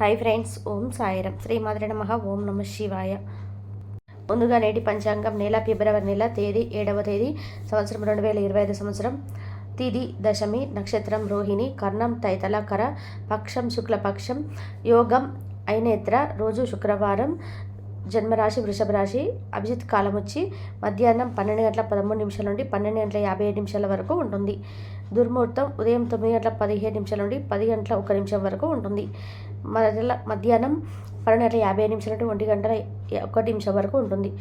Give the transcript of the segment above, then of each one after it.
Hi friends ఓం సాయిరం శ్రీ మాధుర నమ ఓం నమ శివాయ. ముందుగా నేటి పంచాంగం నెల ఫిబ్రవరి నెల తేదీ ఏడవ తేదీ సంవత్సరం రెండు వేల ఇరవై ఐదు సంవత్సరం. తిది దశమి నక్షత్రం రోహిణి కర్ణం తైతల కర పక్షం శుక్లపక్షం యోగం ఐనేత్ర రోజు శుక్రవారం జన్మరాశి వృషభ రాశి అభిజిత్ కాలం వచ్చి మధ్యాహ్నం పన్నెండు గంటల పదమూడు నిమిషాల నుండి పన్నెండు గంటల యాభై ఏడు నిమిషాల వరకు ఉంటుంది. దుర్ముహూర్తం ఉదయం తొమ్మిది గంటల పదిహేను నిమిషాల నుండి పది గంటల ఒక నిమిషం వరకు ఉంటుంది. మరల మధ్యాహ్నం పన్నెండు గంటల యాభై నిమిషాల నుండి ఒంటి గంటల ఒకటి నిమిషం వరకు ఉంటుంది.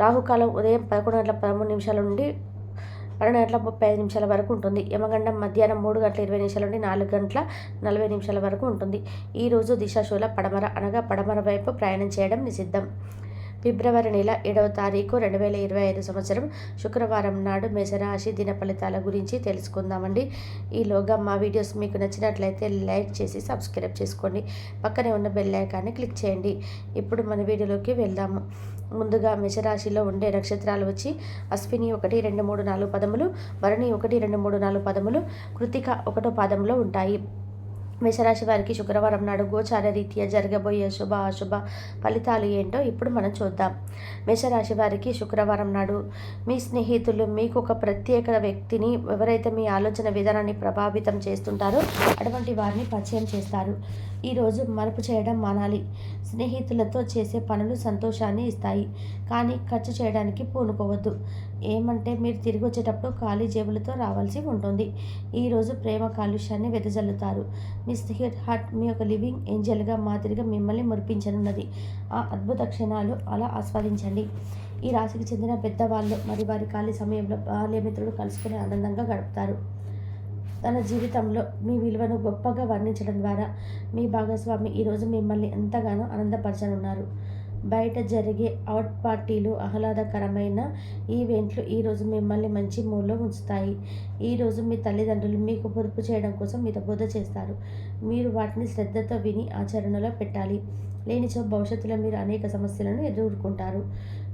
రాహుకాలం ఉదయం పదకొండు గంటల పదమూడు నిమిషాల నుండి పన్నెండు గంటల ముప్పై ఐదు నిమిషాల వరకు ఉంటుంది. యమగండం మధ్యాహ్నం మూడు గంటల ఇరవై నిమిషాల నుండి నాలుగు గంటల నలభై నిమిషాల వరకు ఉంటుంది. ఈరోజు దిశాశూల పడమర అనగా పడమర వైపు ప్రయాణం చేయడం నిషిద్ధం. ఫిబ్రవరి నెల ఏడవ తారీఖు రెండు వేల ఇరవై ఐదు సంవత్సరం శుక్రవారం నాడు మేషరాశి దిన ఫలితాల గురించి తెలుసుకుందామండి. ఈలోగా మా వీడియోస్ మీకు నచ్చినట్లయితే లైక్ చేసి సబ్స్క్రైబ్ చేసుకోండి. పక్కనే ఉన్న బెల్ ఐకాన్ని క్లిక్ చేయండి. ఇప్పుడు మన వీడియోలోకి వెళ్దాము ముందుగా మేషరాశిలో ఉండే నక్షత్రాలు వచ్చి అశ్విని ఒకటి రెండు మూడు నాలుగు పదములు భరణి ఒకటి రెండు మూడు నాలుగు పదములు కృతిక ఒకటో పాదంలో ఉంటాయి. మేషరాశి వారికి శుక్రవారం నాడు గోచార రీత్యా జరగబోయే శుభ అశుభ ఫలితాలు ఏంటో ఇప్పుడు మనం చూద్దాం. మేషరాశి వారికి శుక్రవారం నాడు మీ స్నేహితులు మీకు ఒక ప్రత్యేక వ్యక్తిని ఎవరైతే మీ ఆలోచన విధానాన్ని ప్రభావితం చేస్తుంటారో అటువంటి వారిని పరిచయం చేస్తారు. ఈరోజు మలుపు చేయడం మానాలి. స్నేహితులతో చేసే పనులు సంతోషాన్ని ఇస్తాయి. కానీ ఖర్చు చేయడానికి పూనుకోవద్దు. ఏమంటే మీరు తిరిగి వచ్చేటప్పుడు ఖాళీ జేబులతో రావాల్సి ఉంటుంది. ఈరోజు ప్రేమ కాలుష్యాన్ని వెదజల్లుతారు. మీ స్నేహిత్ హార్ట్ మీ యొక్క లివింగ్ ఏంజల్గా మాదిరిగా మిమ్మల్ని మురిపించనున్నది. ఆ అద్భుత క్షణాలు అలా ఆస్వాదించండి. ఈ రాశికి చెందిన పెద్దవాళ్ళు మరి వారి ఖాళీ సమయంలో బాల్యమిత్రులు కలుసుకుని ఆనందంగా గడుపుతారు. తన జీవితంలో మీ విలువను గొప్పగా వర్ణించడం ద్వారా మీ భాగస్వామి ఈరోజు మిమ్మల్ని ఎంతగానో ఆనందపరచనున్నారు. బయట జరిగే అవుట్ పార్టీలు ఆహ్లాదకరమైన ఈవెంట్లు ఈరోజు మిమ్మల్ని మంచి మూడ్లో ఉంచుతాయి. ఈరోజు మీ తల్లిదండ్రులు మీకు పొదుపు చేయడం కోసం మీతో బోధ చేస్తారు. మీరు వాటిని శ్రద్ధతో విని ఆచరణలో పెట్టాలి. లేనిచో భవిష్యత్తులో మీరు అనేక సమస్యలను ఎదుర్కొంటారు.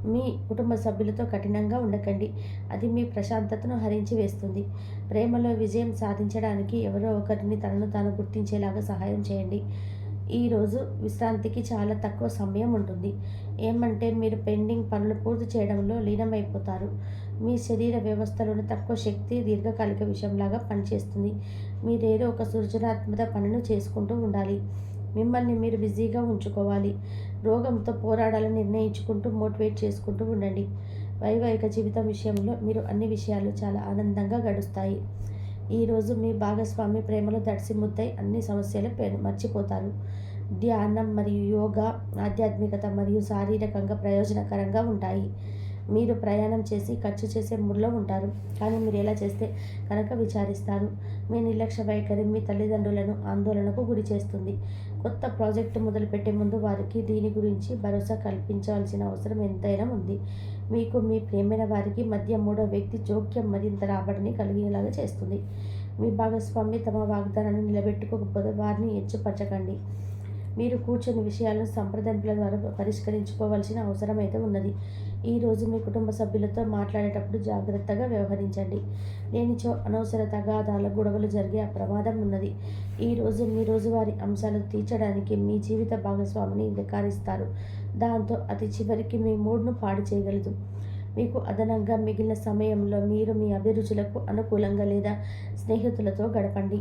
మీ కుటుంబ సభ్యులతో కఠినంగా ఉండకండి. అది మీ ప్రశాంతతను హరించి వేస్తుంది. ప్రేమలో విజయం సాధించడానికి ఎవరో ఒకరిని తనను తాను గుర్తించేలాగా సహాయం చేయండి. ఈరోజు విశ్రాంతికి చాలా తక్కువ సమయం ఉంటుంది. ఏమంటే మీరు పెండింగ్ పనులు పూర్తి చేయడంలో లీనమైపోతారు. మీ శరీర వ్యవస్థలోని తక్కువ శక్తి దీర్ఘకాలిక విషయంలాగా పనిచేస్తుంది. మీరేదో ఒక సృజనాత్మక పనులు చేసుకుంటూ ఉండాలి. మిమ్మల్ని మీరు బిజీగా ఉంచుకోవాలి. రోగంతో పోరాడాలని నిర్ణయించుకుంటూ మోటివేట్ చేసుకుంటూ ఉండండి. వైవాహిక జీవితం విషయంలో మీరు అన్ని విషయాలు చాలా ఆనందంగా గడుస్తాయి. ఈరోజు మీ భాగస్వామి ప్రేమలో దడిసి ముద్దై అన్ని సమస్యలు మర్చిపోతారు. ధ్యానం మరియు యోగా ఆధ్యాత్మికత మరియు శారీరకంగా ప్రయోజనకరంగా ఉంటాయి. మీరు ప్రయాణం చేసి ఖర్చు చేసే ముడిలో ఉంటారు. కానీ మీరు ఎలా చేస్తే కనుక విచారిస్తారు. మీ నిర్లక్ష్య వైఖరి మీ తల్లిదండ్రులను ఆందోళనకు గురి చేస్తుంది. కొత్త ప్రాజెక్టు మొదలుపెట్టే ముందు వారికి దీని గురించి భరోసా కల్పించాల్సిన అవసరం ఎంతైనా ఉంది. మీకు మీ ప్రేమైన వారికి మధ్య మూడో వ్యక్తి జోక్యం మరింత రాబడిని కలిగేలాగా చేస్తుంది. మీ భాగస్వామి తమ వాగ్దానాన్ని నిలబెట్టుకోకపోతే వారిని హెచ్చుపరచకండి మీరు కూర్చొని విషయాలను సంప్రదింపుల ద్వారా పరిష్కరించుకోవాల్సిన అవసరం అయితే ఉన్నది. ఈరోజు మీ కుటుంబ సభ్యులతో మాట్లాడేటప్పుడు జాగ్రత్తగా వ్యవహరించండి. లేనిచో అనవసర తగాదాల గొడవలు జరిగే ప్రమాదం ఉన్నది. ఈరోజు మీ రోజువారీ అంశాలను తీర్చడానికి మీ జీవిత భాగస్వామిని ధికారిస్తారు దాంతో అతి చివరికి మీ మూడ్ను పాడు చేయగలదు. మీకు అదనంగా మిగిలిన సమయంలో మీరు మీ అభిరుచులకు అనుకూలంగా లేదా స్నేహితులతో గడపండి.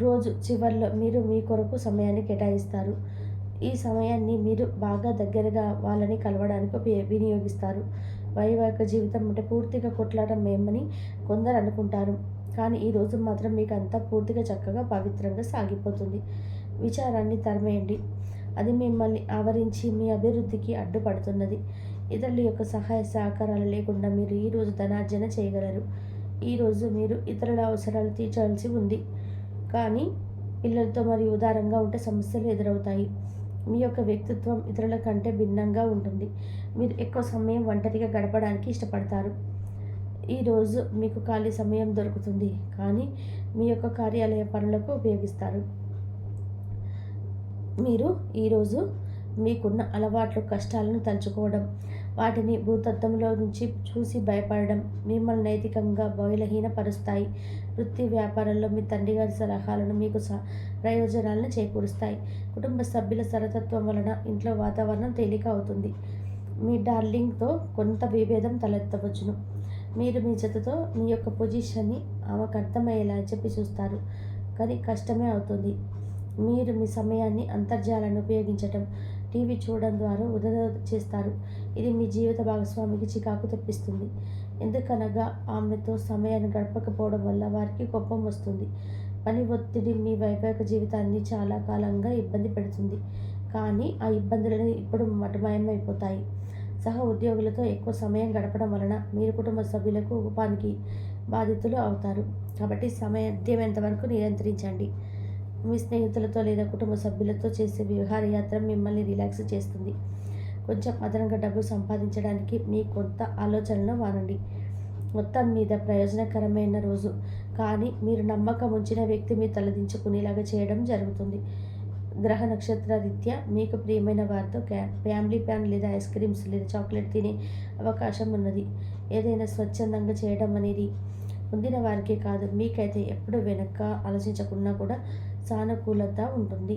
రోజు చివరిలో మీరు మీ కొరకు సమయాన్ని కేటాయిస్తారు. ఈ సమయాన్ని మీరు బాగా దగ్గరగా వాళ్ళని కలవడానికి వినియోగిస్తారు. వైవాహిక జీవితం అంటే పూర్తిగా కొట్లాడడం మేమని కొందరు అనుకుంటారు. కానీ ఈ రోజు మాత్రం మీకు అంతా పూర్తిగా చక్కగా పవిత్రంగా సాగిపోతుంది. విచారాన్ని తరిమేయండి. అది మిమ్మల్ని ఆవరించి మీ అభివృద్ధికి అడ్డుపడుతున్నది. ఇతరుల యొక్క సహాయ సహకారాలు లేకుండా మీరు ఈరోజు ధనార్జన చేయగలరు. ఈరోజు మీరు ఇతరుల అవసరాలు తీర్చాల్సి ఉంది. కానీ పిల్లలతో మరియు ఉదారంగా ఉంటే సమస్యలు ఎదురవుతాయి. మీ యొక్క వ్యక్తిత్వం ఇతరుల కంటే భిన్నంగా ఉంటుంది. మీరు ఎక్కువ సమయం ఒంటరిగా గడపడానికి ఇష్టపడతారు. ఈరోజు మీకు ఖాళీ సమయం దొరుకుతుంది కానీ మీ యొక్క కార్యాలయ పనులకు ఉపయోగిస్తారు. మీరు ఈరోజు మీకున్న అలవాట్లు కష్టాలను తలుచుకోవడం వాటిని భూతత్వంలో నుంచి చూసి భయపడడం మిమ్మల్ని నైతికంగా బలహీనపరుస్తాయి. వృత్తి వ్యాపారంలో మీ తండ్రి గారి సలహాలను మీకు స ప్రయోజనాలను చేకూరుస్తాయి. కుటుంబ సభ్యుల సరతత్వం వలన ఇంట్లో వాతావరణం తేలిక అవుతుంది. మీ డార్లింగ్తో కొంత విభేదం తలెత్తవచ్చును. మీరు మీ జతతో మీ యొక్క పొజిషన్ని ఆమెకు అర్థమయ్యేలా చెప్పి చూస్తారు. కానీ కష్టమే అవుతుంది. మీరు మీ సమయాన్ని అంతర్జాలాన్ని ఉపయోగించటం టీవీ చూడడం ద్వారా వృధా చేస్తారు. ఇది మీ జీవిత భాగస్వామికి చికాకు తెప్పిస్తుంది. ఎందుకనగా ఆమెతో సమయాన్ని గడపకపోవడం వల్ల వారికి కోపం వస్తుంది. పని ఒత్తిడి మీ వైవాహిక జీవితాన్ని చాలా కాలంగా ఇబ్బంది పెడుతుంది. కానీ ఆ ఇబ్బందులను ఇప్పుడు మటుమయమైపోతాయి. సహ ఉద్యోగులతో ఎక్కువ సమయం గడపడం వలన మీరు కుటుంబ సభ్యులకు ఉపానికి బాధితులు అవుతారు. కాబట్టి సమయం వరకు నియంత్రించండి. మీ స్నేహితులతో లేదా కుటుంబ సభ్యులతో చేసే విహారయాత్ర మిమ్మల్ని రిలాక్స్ చేస్తుంది. కొంచెం అదనంగా డబ్బు సంపాదించడానికి మీ కొంత ఆలోచనలను వానండి మొత్తం మీద ప్రయోజనకరమైన రోజు. కానీ మీరు నమ్మకం ఉంచిన వ్యక్తి మీ తలదించుకునేలాగా చేయడం జరుగుతుంది. గ్రహ నక్షత్ర రీత్యా మీకు ప్రియమైన వారితో ఫ్యామిలీ ప్యాన్ లేదా ఐస్ క్రీమ్స్ లేదా చాక్లెట్ తినే అవకాశం ఉన్నది. ఏదైనా స్వచ్ఛందంగా చేయడం అనేది పొందిన వారికే కాదు. మీకైతే ఎప్పుడు వెనక ఆలోచించకుండా కూడా సానుకూలత ఉంటుంది.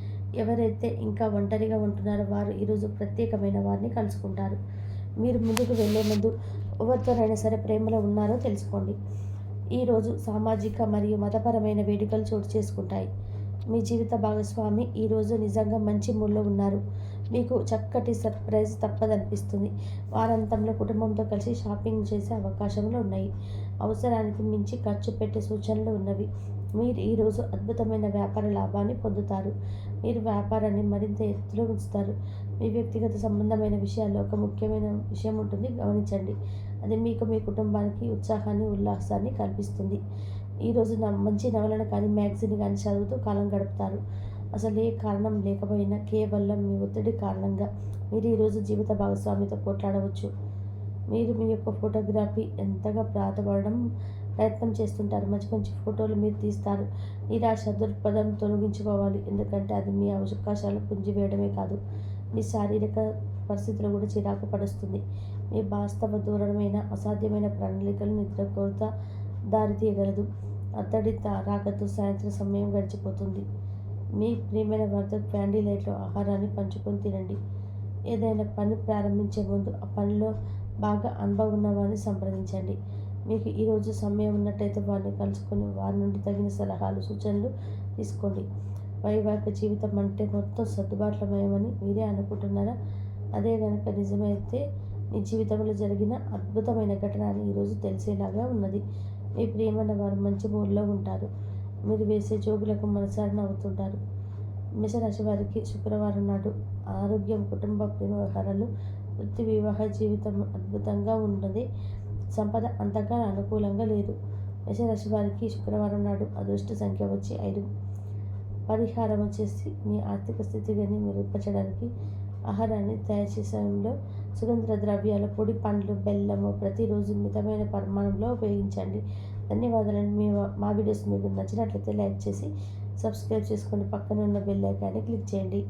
ఎవరైతే ఇంకా ఒంటరిగా ఉంటున్నారో వారు ఈరోజు ప్రత్యేకమైన వారిని కలుసుకుంటారు. మీరు ముందుకు వెళ్ళే ముందు ఎవరితోనైనా సరే ప్రేమలో ఉన్నారో తెలుసుకోండి. ఈరోజు సామాజిక మరియు మతపరమైన వేడుకలు చోటు చేసుకుంటాయి. మీ జీవిత భాగస్వామి ఈరోజు నిజంగా మంచి మూడ్లో ఉన్నారు. మీకు చక్కటి సర్ప్రైజ్ తప్పదనిపిస్తుంది. వారాంతంలో కుటుంబంతో కలిసి షాపింగ్ చేసే అవకాశములు ఉన్నాయి. అవసరానికి మించి ఖర్చు పెట్టే సూచనలు ఉన్నవి. మీరు ఈరోజు అద్భుతమైన వ్యాపార లాభాన్ని పొందుతారు. మీరు వ్యాపారాన్ని మరింత ఎత్తులో ఉంచుతారు. మీ వ్యక్తిగత సంబంధమైన విషయాల్లో ఒక ముఖ్యమైన విషయం ఉంటుంది. గమనించండి. అది మీకు మీ కుటుంబానికి ఉత్సాహాన్ని ఉల్లాసాన్ని కల్పిస్తుంది. ఈరోజు నా మంచి నవలను కానీ మ్యాగజైన్ కానీ చదువుతూ కాలం గడుపుతారు. అసలు ఏ కారణం లేకపోయినా కేవలం మీ ఒత్తిడి కారణంగా మీరు ఈరోజు జీవిత భాగస్వామితో పోట్లాడవచ్చు. మీరు మీ యొక్క ఫోటోగ్రఫీ ఎంతగా ప్రాతపడడం ప్రయత్నం చేస్తుంటారు. మంచి మంచి ఫోటోలు మీరు తీస్తారు. నిరాశ దృక్పథం తొలగించుకోవాలి. ఎందుకంటే అది మీ అవకాశాలు పుంజివేయడమే కాదు మీ శారీరక పరిస్థితులు కూడా చిరాకు పడుస్తుంది మీ వాస్తవ దూరమైన అసాధ్యమైన ప్రణాళికలు నిద్ర కొరత దారితీయగలదు అతడి రాకతో సాయంత్రం సమయం గడిచిపోతుంది. మీ ప్రియమైన వారితో క్యాండీ లైట్లో ఆహారాన్ని పంచుకొని తినండి. ఏదైనా పని ప్రారంభించే ముందు ఆ పనిలో బాగా అనుభవం ఉన్నవారిని సంప్రదించండి. మీకు ఈరోజు సమయం ఉన్నట్టయితే వారిని కలుసుకొని వారి నుండి తగిన సలహాలు సూచనలు తీసుకోండి. వైవాహిక జీవితం అంటే మొత్తం సర్దుబాట్లమయమని మీరే అనుకుంటున్నారా? అదే కనుక నిజమైతే మీ జీవితంలో జరిగిన అద్భుతమైన ఘటన అని ఈరోజు తెలిసేలాగా ఉన్నది. మీ ప్రేమన్న వారు మంచి మూడ్లో ఉంటారు. మీరు వేసే జోగులకు మనసారణ అవుతుంటారు మిషరాశి వారికి శుక్రవారం నాడు ఆరోగ్యం కుటుంబ ప్రేమ వ్యవహారాలు వృత్తి వివాహ జీవితం అద్భుతంగా ఉన్నది. సంపద అంతగా అనుకూలంగా లేదు. మేషరాశి వారికి శుక్రవారం నాడు అదృష్ట సంఖ్య వచ్చి ఐదు. పరిహారం వచ్చేసి మీ ఆర్థిక స్థితిని మెరుగుపరచడానికి ఆహారాన్ని తయారు చేసే సమయంలో సుగంధ ద్రవ్యాల పొడి పండ్లు బెల్లము ప్రతిరోజు మితమైన పరిమాణంలో ఉపయోగించండి. ధన్యవాదాలండి. మీ మా వీడియోస్ మీకు నచ్చినట్లయితే లైక్ చేసి సబ్స్క్రైబ్ చేసుకొని పక్కన ఉన్న బెల్ ఐకాన్ని క్లిక్ చేయండి.